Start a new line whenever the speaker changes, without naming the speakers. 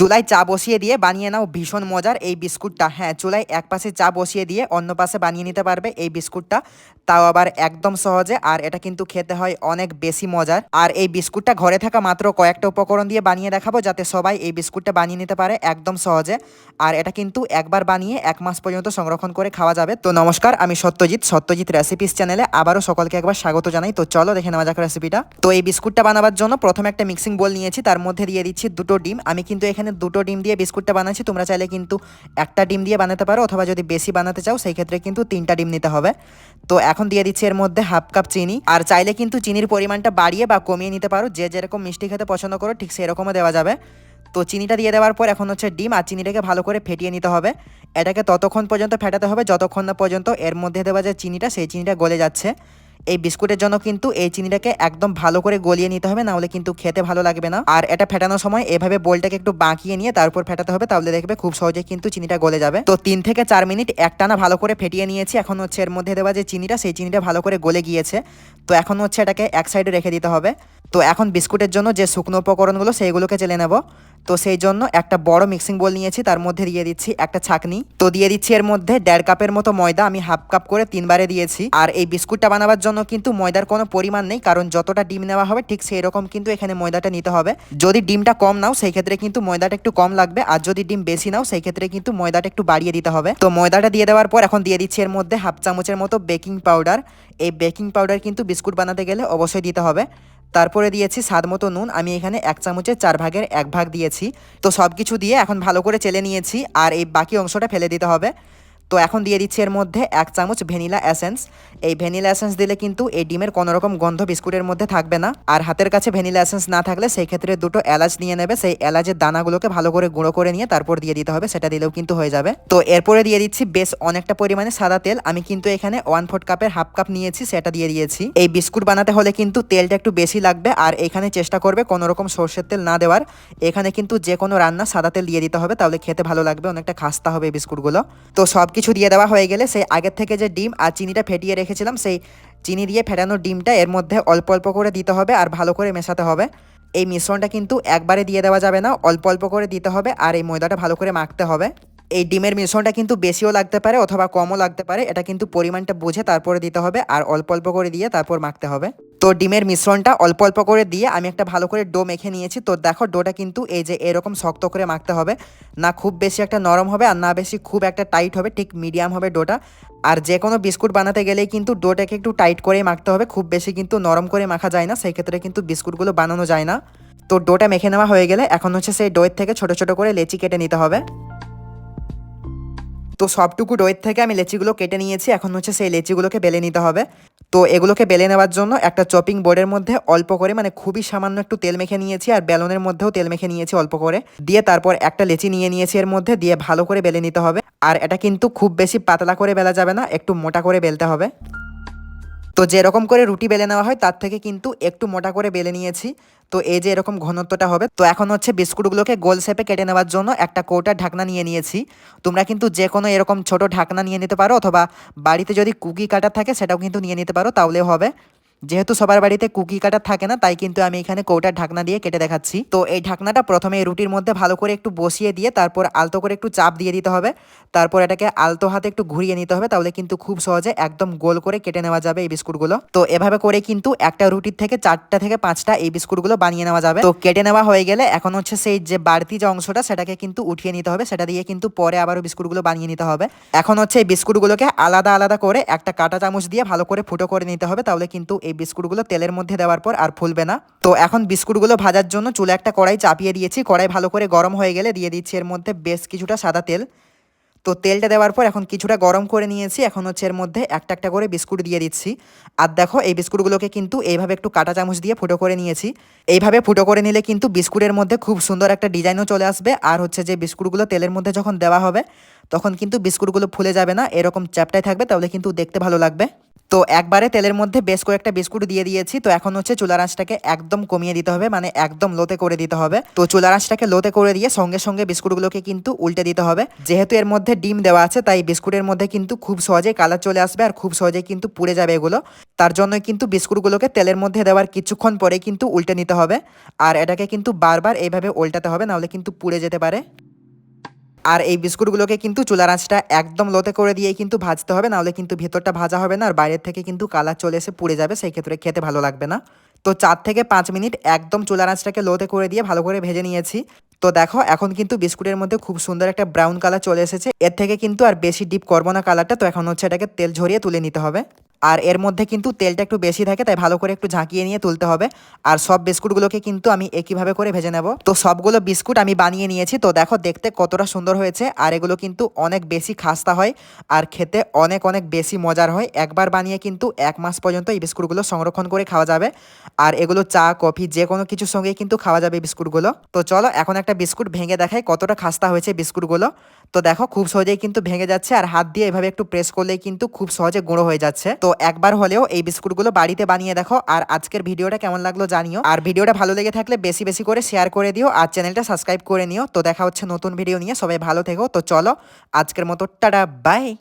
চুলায় চা বসিয়ে দিয়ে বানিয়ে নাও ভীষণ মজার এই বিস্কুটটা। হ্যাঁ চুলায় এক পাশে চা বসিয়ে দিয়ে অন্য পাশে বানিয়ে নিতে পারবে এই বিস্কুটটা। তাও আবার একদম সহজে আর এটা কিন্তু খেতে হয় অনেক বেশি মজার। আর এই বিস্কুটটা ঘরে থাকা মাত্র কয়েকটা উপকরণ দিয়ে বানিয়ে দেখাবো যাতে সবাই এই বিস্কুটটা বানিয়ে নিতে পারে একদম সহজে। আর এটা কিন্তু একবার বানিয়ে এক মাস পর্যন্ত সংরক্ষণ করে খাওয়া যাবে। তো নমস্কার, আমি সত্যজিৎ সত্যজিৎ রেসিপিস চ্যানেলে আবারও সকলকে একবার স্বাগত জানাই। তো চলো দেখে নেওয়া যাক রেসিপিটা তো এই বিস্কুটটা বানাবার জন্য প্রথমে একটা মিক্সিং বোল নিয়েছি, তার মধ্যে দিয়ে দিচ্ছি দুটো ডিম। আমি কিন্তু এখানে দুটো ডিম দিয়ে বিস্কুটটা বানাচ্ছি। তোমরা চাইলে কিন্তু একটা ডিম দিয়ে বানাতে পারো অথবা যদি বেশি বানাতে চাও, সেই ক্ষেত্রে কিন্তু তিনটা ডিম নিতে হবে। তো এখন দিয়ে দিচ্ছি এর মধ্যে হাফ কাপ চিনি। আর চাইলে কিন্তু চিনির পরিমাণটা বাড়িয়ে বা কমিয়ে নিতে পারো। যে যেরকম মিষ্টি খেতে পছন্দ করো, ঠিক সেরকমও দেওয়া যাবে। তো চিনিটা দিয়ে দেওয়ার পর এখন হচ্ছে ডিম, আর চিনিটাকে ভালো করে ফেটিয়ে নিতে হবে। এটাকে ততক্ষণ পর্যন্ত ফেটাতে হবে। যতক্ষণ না পর্যন্ত এর মধ্যে দেওয়া যে চিনিটা, সেই চিনিটা গলে যাচ্ছে। এই বিস্কুটের জন্য কিন্তু এই চিনিটাকে একদম ভালো করে গলিয়ে নিতে হবে, নাহলে কিন্তু খেতে ভালো লাগবে না। আর এটা ফেটানোর সময় এভাবে বোলটাকে একটু বাঁকিয়ে নিয়ে তারপর ফেটাতে হবে, তাহলে দেখবে খুব সহজে কিন্তু চিনিটা গলে যাবে। তো তিন থেকে চার মিনিট একটানা ভালো করে ফেটিয়ে নিয়েছি, এখন হচ্ছে এর মধ্যে দেওয়া যে চিনিটা, সেই চিনিটা ভালো করে গলে গিয়েছে। তো এখন হচ্ছে এটাকে এক সাইডে রেখে দিতে হবে। তো এখন বিস্কুটের জন্য যে শুকনো উপকরণগুলো, সেইগুলোকে চেলে নেব। তো সেই জন্য একটা বড় মিক্সিং বোল নিয়েছি, তার মধ্যে দিয়ে দিচ্ছি একটা ছাকনি। তো দিয়ে দিচ্ছি এর মধ্যে দেড় কাপের মতো ময়দা আমি হাফ কাপ করে তিনবারে দিয়েছি। আর এই বিস্কুটটা বানাবার জন্য কিন্তু ময়দার কোনো পরিমাণ নেই, কারণ যতটা ডিম নেওয়া হবে ঠিক সেই রকম কিন্তু এখানে ময়দাটা নিতে হবে। যদি ডিমটা কম নাও, সেই ক্ষেত্রে কিন্তু ময়দাটা একটু কম লাগবে। আর যদি ডিম বেশি নাও, সেই ক্ষেত্রে কিন্তু ময়দাটা একটু বাড়িয়ে দিতে হবে। তো ময়দাটা দিয়ে দেওয়ার পর এখন দিয়ে দিচ্ছি এর মধ্যে হাফ চামচের মতো বেকিং পাউডার এই বেকিং পাউডার কিন্তু বিস্কুট বানাতে গেলে অবশ্যই দিতে হবে। তারপরে দিয়েছি স্বাদ মতো নুন। আমি এখানে এক চামচের চার ভাগের এক ভাগ দিয়েছি। তো সব কিছু দিয়ে এখন ভালো করে চেলে নিয়েছি। আর এই বাকি অংশটা ফেলে দিতে হবে। তো এখন দিয়ে দিচ্ছি এর মধ্যে এক চামচ ভ্যানিলা এসেন্স। এই ভ্যানিলা এসেন্স দিলে কিন্তু এই ডিমের কোনো রকম গন্ধ বিস্কুটের মধ্যে থাকবে না। আর হাতের কাছে ভ্যানিলা এসেন্স না থাকলে সেই ক্ষেত্রে দুটো এলাচ নিয়ে নেবে। সেই এলাচের দানাগুলোকে ভালো করে গুঁড়ো করে নিয়ে তারপর দিয়ে দিতে হবে, সেটা দিলেও কিন্তু হয়ে যাবে। তো এরপরে দিয়ে দিচ্ছি বেশ অনেকটা পরিমাণে সাদা তেল। আমি কিন্তু এখানে ওয়ান ফোর্থ কাপের হাফ কাপ নিয়েছি, সেটা দিয়ে দিয়েছি। এই বিস্কুট বানাতে হলে কিন্তু তেলটা একটু বেশি লাগবে, আর এখানে চেষ্টা করবে কোনো রকম সর্ষের তেল না দেওয়ার। এখানে কিন্তু যে কোনো রান্না সাদা তেল দিয়ে দিতে হবে, তাহলে খেতে ভালো লাগবে, অনেকটা খাস্তা হবে বিস্কুটগুলো। তো সব কিছু দিয়ে দেওয়া হয়ে গেলে সেই আগের থেকে যে ডিম আর চিনিটা ফেটিয়ে রেখেছিলাম, সেই চিনি দিয়ে ফেটানো ডিমটা এর মধ্যে অল্প অল্প করে দিতে হবে আর ভালো করে মেশাতে হবে। এই মিশ্রণটা কিন্তু একবারে দিয়ে দেওয়া যাবে না, অল্প অল্প করে দিতে হবে আর এই ময়দাটা ভালো করে মাখতে হবে। এই ডিমের মিশ্রণটা কিন্তু বেশিও লাগতে পারে অথবা কমও লাগতে পারে। এটা কিন্তু পরিমাণটা বুঝে তারপরে দিতে হবে আর অল্প অল্প করে দিয়ে তারপর মাখতে হবে। তো ডিমের মিশ্রণটা অল্প অল্প করে দিয়ে আমি একটা ভালো করে ডো মেখে নিয়েছি। তো দেখো ডোটা কিন্তু এই যে এরকম শক্ত করে মাখতে হবে। না খুব বেশি একটা নরম হবে আর না বেশি খুব একটা টাইট হবে, ঠিক মিডিয়াম হবে ডোটা। আর যে কোনো বিস্কুট বানাতে গেলেই কিন্তু ডোটাকে একটু টাইট করেই মাখতে হবে। খুব বেশি কিন্তু নরম করে মাখা যায় না, সেই ক্ষেত্রে কিন্তু বিস্কুটগুলো বানানো যায় না। তো ডোটা মেখে নেওয়া হয়ে গেলে এখন হচ্ছে সেই ডোয়ের থেকে ছোট ছোট করে লেচি কেটে নিতে হবে। তো সবটুকু ডোয়ের থেকে আমি লেচিগুলো কেটে নিয়েছি। এখন হচ্ছে সেই লেচিগুলোকে বেলে নিতে হবে। তো এগুলোকে বেলে নেওয়ার জন্য একটা চপিং বোর্ডের মধ্যে অল্প করে মানে খুবই সামান্য একটু তেল মেখে নিয়েছি আর বেলনের মধ্যেও তেল মেখে নিয়েছি অল্প করে। দিয়ে তারপর একটা লেচি নিয়ে নিয়েছি এর মধ্যে, দিয়ে ভালো করে বেলে নিতে হবে। আর এটা কিন্তু খুব বেশি পাতলা করে বেলা যাবে না, একটু মোটা করে বেলতে হবে। তো যেরকম করে রুটি বেলে নেওয়া হয়, তার থেকে কিন্তু একটু মোটা করে বেলে নিয়েছি। তো এই যে এরকম ঘনত্বটা হবে, তো এখন হচ্ছে বিস্কুটগুলোকে গোল শেপে কেটে নেওয়ার জন্য একটা কৌটার ঢাকনা নিয়ে নিয়েছি। তোমরা কিন্তু যে কোনো এরকম ছোট ঢাকনা নিয়ে নিতে পারো, অথবা বাড়িতে যদি কুকি কাটার থাকে, সেটাও কিন্তু নিয়ে নিতে পারো, তাহলে হবে। যেহেতু সবার বাড়িতে কুকি কাটার থাকে না, তাই কিন্তু আমি এখানে কৌটার ঢাকনা দিয়ে কেটে দেখাচ্ছি। তো এই ঢাকনাটা প্রথমে রুটির মধ্যে ভালো করে একটু বসিয়ে দিয়ে তারপর আলতো করে একটু চাপ দিয়ে দিতে হবে। তারপর এটাকে আলতো হাতে একটু ঘুরিয়ে নিতে হবে, তাহলে কিন্তু খুব সহজে একদম গোল করে কেটে নেওয়া যাবে এই বিস্কুটগুলো। তো এভাবে করে কিন্তু একটা রুটির থেকে চারটা থেকে পাঁচটা এই বিস্কুটগুলো বানিয়ে নেওয়া যাবে। তো কেটে নেওয়া হয়ে গেলে এখন হচ্ছে সেই যে বাড়তি যে অংশটা, সেটাকে কিন্তু উঠিয়ে নিতে হবে। সেটা দিয়ে কিন্তু পরে আবারও বিস্কুটগুলো বানিয়ে নিতে হবে। এখন হচ্ছে এই বিস্কুটগুলোকে আলাদা আলাদা করে একটা কাঁটা চামচ দিয়ে ভালো করে ফুটো করে নিতে হবে, তাহলে কিন্তু এই বিস্কুটগুলো তেলের মধ্যে দেওয়ার পর আর ফুলবে না। তো এখন বিস্কুটগুলো ভাজার জন্য চুলে একটা কড়াই চাপিয়ে দিয়েছি। কড়াই ভালো করে গরম হয়ে গেলে দিয়ে দিচ্ছি এর মধ্যে বেশ কিছুটা সাদা তেল। তো তেলটা দেওয়ার পর এখন কিছুটা গরম করে নিয়েছি। এখন হচ্ছে এর মধ্যে একটা একটা করে বিস্কুট দিয়ে দিচ্ছি। আর দেখো, এই বিস্কুটগুলোকে কিন্তু এইভাবে একটু কাটা চামচ দিয়ে ফুটো করে নিয়েছি। এইভাবে ফুটো করে নিলে কিন্তু বিস্কুটের মধ্যে খুব সুন্দর একটা ডিজাইনও চলে আসবে। আর হচ্ছে যে বিস্কুটগুলো তেলের মধ্যে যখন দেওয়া হবে তখন কিন্তু বিস্কুটগুলো ফুলে যাবে না, এরকম চ্যাপটাই থাকবে, তাহলে কিন্তু দেখতে ভালো লাগবে। তো একবারে তেলের মধ্যে বেশ কয়েকটা বিস্কুট দিয়ে দিয়েছি, তো এখন হচ্ছে চুলার আঁচটাকে একদম কমিয়ে দিতে হবে মানে একদম লোতে করে দিতে হবে। তো চুলার আঁচটাকে লোতে করে দিয়ে সঙ্গে সঙ্গে বিস্কুটগুলোকে কিন্তু উল্টে দিতে হবে। যেহেতু এর মধ্যে ডিম দেওয়া আছে, তাই বিস্কুটের মধ্যে কিন্তু খুব সহজেই কালার চলে আসবে আর খুব সহজেই কিন্তু পুড়ে যাবে এগুলো। তার জন্য কিন্তু বিস্কুটগুলোকে তেলের মধ্যে দেওয়ার কিছুক্ষণ পরে কিন্তু উল্টে নিতে হবে। আর এটাকে কিন্তু বারবার এইভাবে উল্টাতে হবে, নাহলে কিন্তু পুড়ে যেতে পারে। আর এই বিস্কুটগুলোকে কিন্তু চুলার আঁচটা একদম লোতে করে দিয়ে কিন্তু ভাজতে হবে, নাহলে কিন্তু ভেতরটা ভাজা হবে না, আর বাইরের থেকে কিন্তু কালার চলে এসে পুড়ে যাবে, সেই ক্ষেত্রে খেতে ভালো লাগবে না। তো চার থেকে পাঁচ মিনিট একদম চুলার আঁচটাকে লোতে করে দিয়ে ভালো করে ভেজে নিয়েছি। তো দেখো, এখন কিন্তু বিস্কুটের মধ্যে খুব সুন্দর একটা ব্রাউন কালার চলে এসেছে। এর থেকে কিন্তু আর বেশি ডিপ করব না কালারটা, তো এখন হচ্ছে এটাকে তেল ঝরিয়ে তুলে নিতে হবে। আর এর মধ্যে কিন্তু তেলটা একটু বেশি থাকে, তাই ভালো করে একটু ঝাঁকিয়ে নিয়ে তুলতে হবে। আর সব বিস্কুটগুলোকে কিন্তু আমি একইভাবে করে ভেজে নেব। তো সবগুলো বিস্কুট আমি বানিয়ে নিয়েছি। তো দেখো, দেখতে কতটা সুন্দর হয়েছে। আর এগুলো কিন্তু অনেক বেশি খাস্তা হয় আর খেতে অনেক অনেক বেশি মজার হয়। একবার বানিয়ে কিন্তু এক মাস পর্যন্ত এই বিস্কুটগুলো সংরক্ষণ করে খাওয়া যাবে। আর এগুলো চা, কফি, যে কোনো কিছুর সঙ্গে কিন্তু খাওয়া যাবে বিস্কুটগুলো। তো চলো, এখন একটা বিস্কুট ভেঙে দেখাই কতটা খাস্তা হয়েছে বিস্কুটগুলো। তো দেখো, খুব সহজেই কিন্তু ভেঙে যাচ্ছে। আর হাত দিয়ে এভাবে একটু প্রেস করলেই কিন্তু খুব সহজে গুঁড়ো হয়ে যাচ্ছে। তো একবার হলেও এই বিস্কুটগুলো বাড়িতে বানিয়ে দেখো। আর আজকের ভিডিওটা কেমন লাগল জানিও। আর ভিডিওটা ভালো লেগে থাকলে বেশি বেশি করে শেয়ার করে দিও। আর চ্যানেলটা সাবস্ক্রাইব করে নিও। তো দেখা হচ্ছে নতুন ভিডিও নিয়ে। সবাই ভালো থেকো। তো চলো, আজকের মতো, টাটা, বাই।